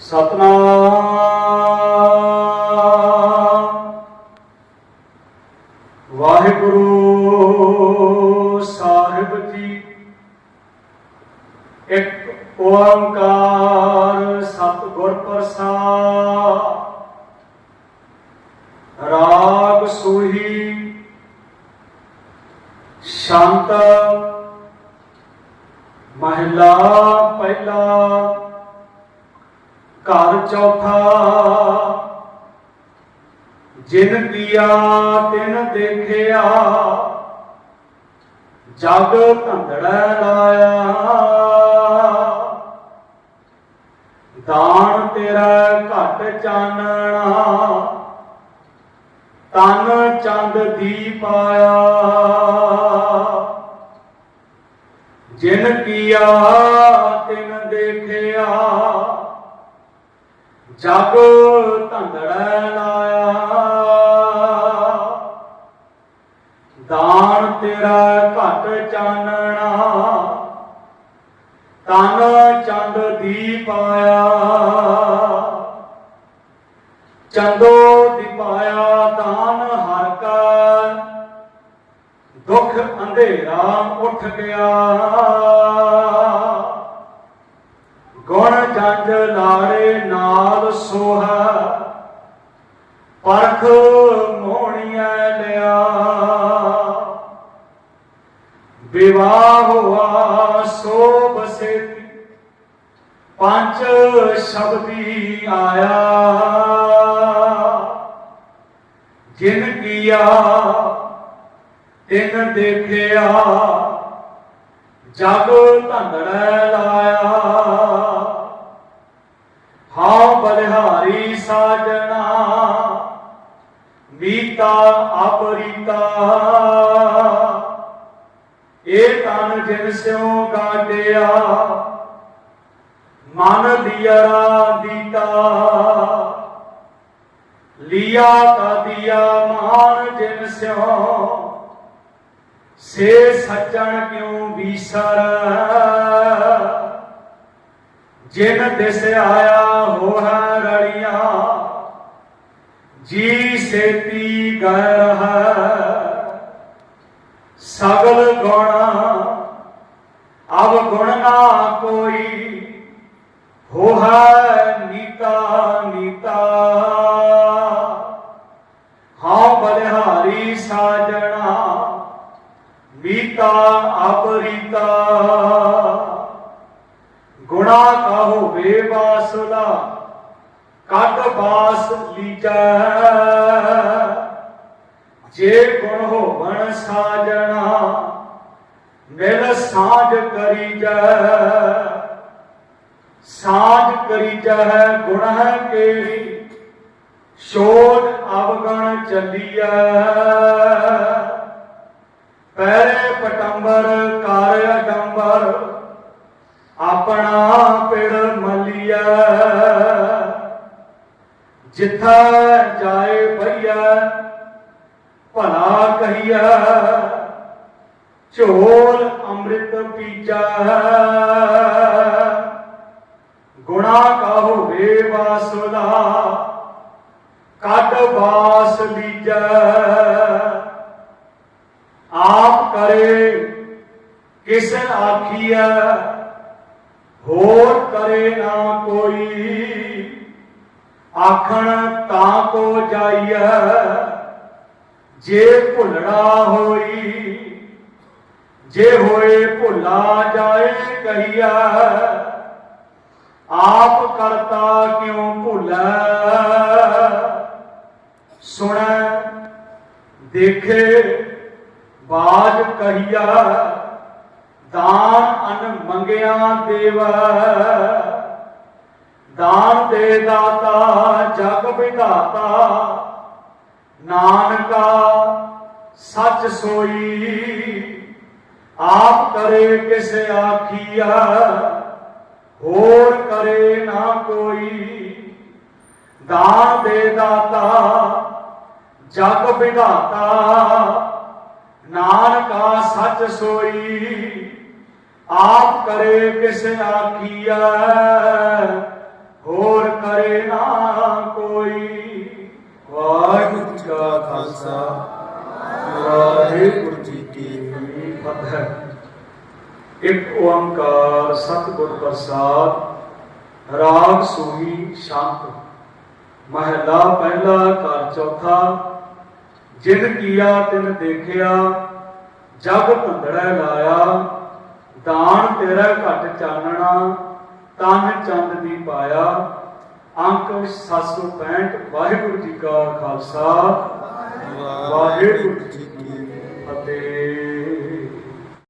ਸਤਨਾਮ। ਵਾਹਿਗੁਰੂ ਸਾਹਿਬ ਜੀ ਇੱਕ ਓੰਕਾਰ ਸਤਿਗੁਰ ਪ੍ਰਸਾਦ। ਰਾਗ ਸੂਹੀ ਸ਼ਾਂਤ। ਮਹਿਲਾ ਪਹਿਲਾ। ਘਰ ਚੌਥਾ। ਜਿਨ ਕੀਆ, ਤਿਨ ਦੇਖਿਆ, ਜਗ ਧੰਦੜਾ ਲਾਇਆ। ਦਾਨ ਤੇਰਾ ਘਟ ਚਾਨਣਾ ਤਨ ਚੰਦ ਦੀ ਪਾਇਆ। ਜਿਨ ਕੀਆ ਜਗ ਧੰਦੜਾ ਲਾਇਆ। ਦਾਨ ਤੇਰਾ ਘਟ ਚਾਨਣਾ ਤਨ ਚੰਦ ਦੀਪ ਆਇਆ ਚੰਦੋ ਦੀਪਾਇਆ ਦਾਨ ਹਰ ਕਾ, ਦੁੱਖ ਅੰਧੇਰਾ ਉੱਠ ਗਿਆ। ਗੁਣ ਜੰਜ ਲਾੜੇ ਨਾਲ ਸੋਹਾ। ਪਰਖ ਮੋਣੀਆਂ ਲਿਆ। ਵਿਵਾਹ ਹੋਆ ਸੋ ਬਸੇਤੀ ਪੰਜ ਸ਼ਬਦੀ ਆਇਆ। ਜਿਨ ਕੀਆ, ਤਿਨ ਦੇਖਿਆ। ਜਗ ਧੰਦੜਾ ਇਹ ਤਨ ਜਿਨ ਸਿਉ ਗਾਡਿਆ ਮਨ ਲੀਰਾ ਦੀਤਾ। ਲਿਆ ਤਾ ਦਿਆ ਮਾਨ ਜਿਨ ਸਿਉ, ਸੇ ਸੱਜਣ ਕਿਉ ਵੀਸਰ। ਜਿਨ ਦਿਸ ਆਇਆ ਹੋਹੈ ਰੜੀਆਂ ਜੀ ਸੇਤੀ ਗੈ ਸਗਲ ਗੁਣ। ਅਬ ਗੁਣ ਨਾ ਕੋਈ ਹੋਹੈ ਨੀਤਾ ਨੀਤਾ। ਹਾਂ ਬਲਿਹਾਰੀ ਸਾਜਣਾ, ਮੀਤਾ ਅਪਰੀਤਾ। ਗੁਣਾ ਕਾ ਹੋਵੇ ਬਾਸਲਾ ਕੱਢ ਬਾਸ ਲੀਜੈ। ਜੇ ਗੁਣ ਹੋਵਣ ਸਾਜਣਾ, ਮਿਲ ਸਾਜ ਕਰੀ ਜੈ। ਸਾਜ ਕਰੀ ਜੈ ਗੁਣ ਹੈ ਕੇਰੀ ਸ਼ੋਧ ਅਵਗਣ ਚੱਲੀਐ। ਪਹਿਰੇ ਪਟੰਬਰ ਕਰ ਅਡੰਬਰ, ਆਪਣਾ ਪਿੜ ਮਲੀਐ। ਜਿੱਥਾ ਜਾਏ ਭਈਆ ਭਲਾ ਕਹੀਆ ਝੋਲ ਅੰਮ੍ਰਿਤ ਪੀਜੈ। ਗੁਣਾ ਕਾ ਹੋਵੇ ਵਾਸੁਲਾ, ਕੱਢ ਬਾਸ ਲੀਜੈ ਆਪ ਕਰੇ ਕਿਸ ਆਖੀਐ, ਹੋਰ ਕਰੇ ਨਾ ਕੋਈ। ਆਖਣ ਤਾਂ ਕੋ ਜਾਈਐ। ਜੇ ਭੁੱਲਣਾ ਹੋਈ, ਜੇ ਹੋਏ ਭੁੱਲਾ ਜਾਏ ਕਹੀਆ ਆਪ ਕਰਤਾ ਕਿਉ ਭੁੱਲੈ? ਸੁਣੈ, ਦੇਖੇ, ਬਾਜ ਕਹੀਆ ਦਾਨ ਅਨ ਮੰਗਿਆ ਦੇਵੈ। ਦਾਨ ਦੇ ਦਾਤਾ, ਜਗ ਵਿਧਾਤਾ ਨਾਨਕਾ, ਸੱਚ ਸੋਈ। ਆਪ ਕਰੇ ਕਿਸ ਆਖੀਆ ਹੋਰ ਕਰੇ ਨਾ ਕੋਈ। ਦਾਨ ਦੇ ਦਾਤਾ, ਜਗ ਵਿਧਾਤਾ। ਨਾਨਕਾ, ਸੱਚ ਸੋਈ। ਆਪ ਕਰੇ ਕਿਸ ਆਖੀਐ, ਹੋਰ ਕਰੇ ਨਾ ਕੋਈ। ਕਾ ਖਾਲਸਾ। ਵਾਹਿਗੁਰੂ ਜੀ ਕੀ ਫਤਿਹ। ਇੱਕ ਓੰਕਾਰ ਸਤਿਗੁਰ ਪ੍ਰਸਾਦ, ਰਾਗ ਸੋਹੀ ਸ਼ਾਂਤ ਮਹਿਲਾ ਪਹਿਲਾ ਘਰ ਚੌਥਾ, ਜਿਨ ਕੀਆ ਤਿਨ ਦੇਖਿਆ, ਜਗ ਭੰਦੜਾ ਲਾਇਆ। ਦਾਨ ਤੇਰਾ ਘਟ ਚਾਨਣਾ, ਤਨ ਚੰਦ ਦੀ ਪਾਇਆ। ਅੰਕ 765 ਵਾਹਿਗੁਰੂ ਜੀ ਕਾ ਖਾਲਸਾ। ਵਾਹਿਗੁਰੂ ਜੀ